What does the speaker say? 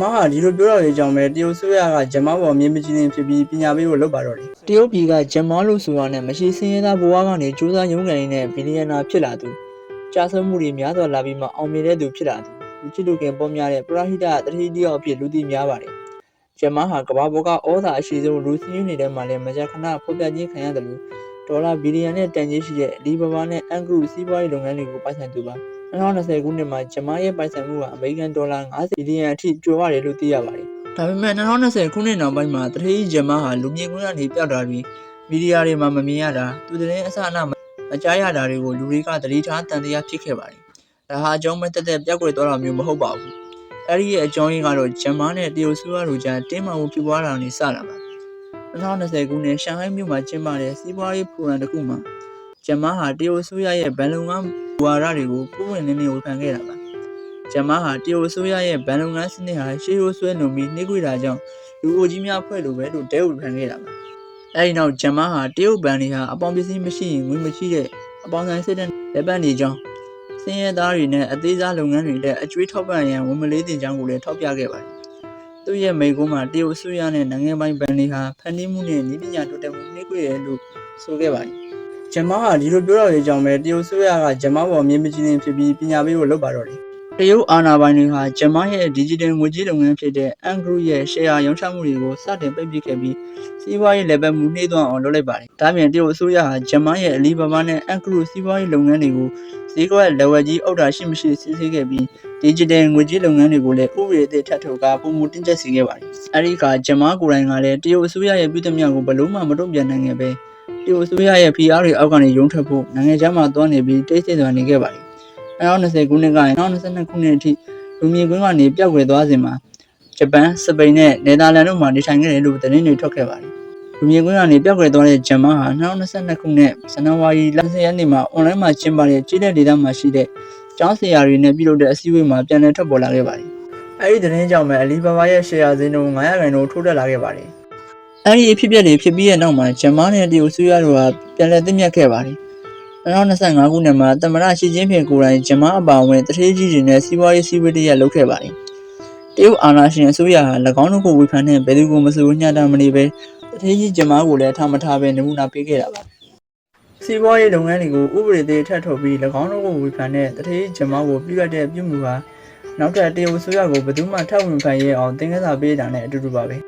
မဟာဒီလိုပြောတော့လေကြောင့်ပဲတရုတ်ဆိုရကဂျမဘောမြေမကြီးနေဖြစ်ပြီးပညာပေးဖို့လုပ်ပါတော့တယ်တရုတ်ပြည်ကဂျမလို့ဆိုတာနဲ့မရှိစင်းရဲသားဘဝကနေစူးစမ်းရုံးကန်နေတဲ့ဘီလီယံနာဖြစ်လာသူကြာဆုံးမှုတွေများစွာလာပြီးမှအောင်မြင်တဲ့သူဖြစ်လာသူလူချစ်လူခင်ပေါ်များတဲ့ပရဟိတတတိတယောက်အဖြစ်လူသိများပါတယ်ဂျမဟာကမ္ဘာပေါ်ကဩဇာအရှိဆုံးလူစင်းရင်းနေတဲ့မှာလည်းမကြာခဏဖော်ပြခြင်းခံရတယ်လို့ဒေါ်လာဘီလီယံနဲ့တန်ကြီးရှိတဲ့အလီဘာဘာနဲ့အန်ဂရုစီးပွားရေးလုပ်ငန်းတွေကိုပိုင်ဆိုင်သူပါ 2020ခုနှစ်မှာဂျမရဲ့ပိုင်ဆိုင်မှုကအမေရိကန်ဒေါ်လာ50ဘီလီယံအထိကျော်ရတယ်လို့သိရပါတယ်။ဒါပေမဲ့2020ခုနှစ်နောက်ပိုင်းမှာတတိယဂျမဟာလူမြင်ကွင်းကနေပြောက်တာပြီးမီဒီယာတွေမှာမမြင်ရတာသူတရင်အစအနမကြားရတာတွေကိုလူတွေကသတိထားတန်တရားဖြစ်ခဲ့ပါတယ်။ဒါဟာအကြောင်းမဲ့တက်တက်ပြောက်ကွယ်သွားတာမျိုးမဟုတ်ပါဘူး။အဲ့ဒီရဲ့အကြောင်းရင်းကတော့ဂျမနဲ့တရုတ်ဆူရတို့ကြားတင်းမာမှုဖြစ်ပွားတာနေစလာပါ2020ခုနှစ်ရှန်ဟိုင်းမြို့မှာကျင်းပတဲ့စီးပွားရေးဖိုရမ်တစ်ခုမှာဂျမဟာတရုတ်ဆူရရဲ့ဗန်လုံက ဝါရတွေကိုပုံဝင်နေနေဝေဖန်ခဲ့တာပါ။ဂျမဟာတရုတ်ဆိုရရဲ့ဗန်လုံငန်းစနစ်ဟာရှေးရိုးဆွဲလုံပြီးနှိကွေတာကြောင့်လူအိုကြီးများဖွဲ့လို့ပဲလို့တဲဝေဖန်ခဲ့တာပါ။အဲဒီနောက်ဂျမဟာတရုတ်ဘန်တွေဟာအပေါင်းပစ္စည်းမရှိရင်ငွေမရှိတဲ့အပေါင်းဆိုင်စစ်တဲ့လက်ပတ်နေကြောင်းစင်းရဲသားတွေနဲ့အသေးစားလုပ်ငန်းတွေနဲ့အကျွေးထောက်ပံ့ရန်ဝန်မလေးတင်ကြောင်းကိုလည်းထောက်ပြခဲ့ပါတယ်။သူ့ရဲ့မိကုံးမှာတရုတ်ဆိုရနဲ့နိုင်ငံပိုင်ဘန်တွေဟာဖန်တီးမှုနဲ့နည်းပညာတိုးတက်မှုနှိကွေတယ်လို့ဆိုခဲ့ပါတယ်။ ဂျမဟာဒီလိုပြောတော့လေကြောင့်ပဲတရုတ်ဆိုရကဂျမပေါ်မြေမကြီးနေဖြစ်ပြီးပညာပေးဖို့လုပ်ပါတော့တယ်တရုတ်အာဏာပိုင်တွေဟာဂျမရဲ့ digital ငွေကြေးလုပ်ငန်းဖြစ်တဲ့ Angru ရဲ့ share ရောင်းချမှုတွေကိုစတင်ပိတ်ပစ်ခဲ့ပြီးစီးပွားရေးလက်ပတ်မှုနှိမ့်သွားအောင်လုပ်လိုက်ပါတယ်။ဒါပြင်တရုတ်အစိုးရဟာဂျမရဲ့ Alibaba နဲ့ Angru စီးပွားရေးလုပ်ငန်းတွေကိုဈေးကွက်လက်ဝယ်ကြီးအုပ်တာရှိမရှိစစ်ဆေးခဲ့ပြီး digital ငွေကြေးလုပ်ငန်းတွေကိုလည်းဥပဒေအသစ်ထပ်ထုတ်ကာပုံမှုတင်ကျက်စေခဲ့ပါတယ်။အဲဒီအခါဂျမကိုယ်တိုင်ကလည်းတရုတ်အစိုးရရဲ့ပြည်သူများကိုဘလို့မှမတုံ့ပြန်နိုင်ခဲ့ပဲ တရုတ်အစိုးရရဲ့ PR တွေအောက်ကနေရုံးထွက်ဖို့နိုင်ငံခြားမှာတွားနေပြီးတိတ်ဆိတ်စွာနေခဲ့ပါတယ်။2020ခုနှစ်ကနေ2022ခုနှစ်အထိလူမြင်ကွင်းကနေပျောက်ကွယ်သွားစဉ်မှာဂျပန်၊စပိန်နဲ့နယ်သာလန်တို့မှာနေထိုင်ခဲ့တယ်လို့သတင်းတွေထွက်ခဲ့ပါတယ်။လူမြင်ကွင်းကနေပျောက်ကွယ်သွားတဲ့ဂျမန်ဟာ2022ခုနှစ်ဇန်နဝါရီလ10ရက်နေ့မှာအွန်လိုင်းမှာကျင်းပတဲ့ကြီးတဲ့ဒေသမှာရှိတဲ့ကျောင်းဆရာတွေနဲ့ပြုလုပ်တဲ့အစည်းအဝေးမှာပြန်လည်ထွက်ပေါ်လာခဲ့ပါတယ်။အဲဒီသတင်းကြောင့်ပဲအလီဘာဘာရဲ့ share ဈေးနှုန်း900ခိုင်နှုန်းထိုးတက်လာခဲ့ပါတယ်။ အဲ့ဒီအဖြစ်အပျက်တွေဖြစ်ပြီးတဲ့နောက်မှာဂျမန်နဲ့တရုတ်ဆွေးရတို့ကပြန်လည်သိမြတ်ခဲ့ပါတယ်။2025ခုနှစ်မှာသမ္မတရှီကျင်းဖျင်ကိုယ်တိုင်ဂျမန်အပါအဝင်တထေးကြီးတွေနဲ့စီးပွားရေးစည်းဝေးတရက်လုပ်ခဲ့ပါတယ်။တရုတ်အာဏာရှင်အစိုးရဟာ၎င်းတို့ကိုဝေဖန်တဲ့ဘယ်သူကိုမဆိုညှတာမနေပဲတထေးကြီးဂျမန်ကိုလည်းထားမထားပဲနမူနာပေးခဲ့တာပါ။စီးပွားရေးလုပ်ငန်းတွေကိုဥပဒေသေးထပ်ထုတ်ပြီး၎င်းတို့ကိုဝေဖန်တဲ့တထေးဂျမန်ကိုပြုတ်တဲ့ပြုမှုဟာနောက်ထပ်တရုတ်ဆွေးရကိုဘယ်သူမှထပ်ဝင်ဖန်ရဲအောင်သင်ခန်းစာပေးတာနဲ့အတူတူပါပဲ။